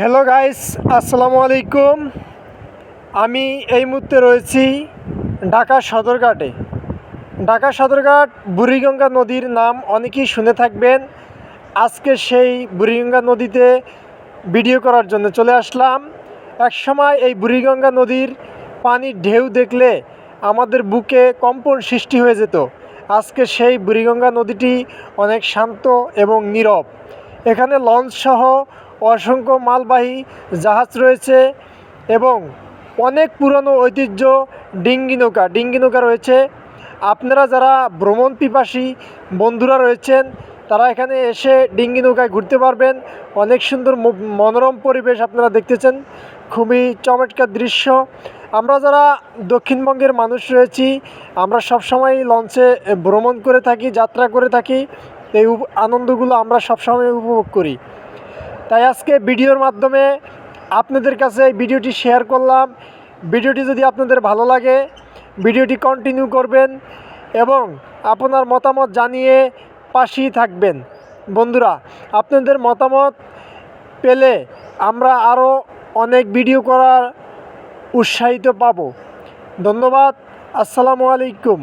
Hello guys আসসালামু আলাইকুম আমি এই মুহূর্তে রয়েছি ঢাকা সদরঘাটে। ঢাকা সদরঘাট বুড়িগঙ্গা নদীর নাম অনেকেই শুনে থাকবেন। আজকে সেই বুড়িগঙ্গা নদীতে ভিডিও করার জন্য চলে আসলাম। একসময় এই বুড়িগঙ্গা নদীর পানির ঢেউ দেখলে আমাদের বুকে কম্পন সৃষ্টি হয়ে যেত। আজকে সেই বুড়িগঙ্গা নদীটি অনেক শান্ত এবং নীরব। এখানে লঞ্চ সহ অসংখ্য মালবাহী জাহাজ রয়েছে এবং অনেক পুরনো ঐতিহ্য ডিঙ্গি নৌকা ডিঙ্গি নৌকা রয়েছে। আপনারা যারা ভ্রমণ পিপাসী বন্ধুরা রয়েছেন, তারা এখানে এসে ডিঙ্গি নৌকায় ঘুরতে পারবেন। অনেক সুন্দর মনোরম পরিবেশ আপনারা দেখতেছেন। খুবই চমৎকার দৃশ্য। আমরা যারা দক্ষিণবঙ্গের মানুষ রয়েছি, আমরা সবসময় লঞ্চে ভ্রমণ করে থাকি, যাত্রা করে থাকি। এই আনন্দগুলো আমরা সবসময় উপভোগ করি। তাই আজকে ভিডিওর মাধ্যমে আপনাদের কাছে এই ভিডিওটি শেয়ার করলাম। ভিডিওটি যদি আপনাদের ভালো লাগে, ভিডিওটি কন্টিনিউ করবেন এবং আপনার মতামত জানিয়ে পাশেই থাকবেন। বন্ধুরা, আপনাদের মতামত পেলে আমরা আরও অনেক ভিডিও করার উৎসাহিত পাব। ধন্যবাদ, আসসালামু আলাইকুম।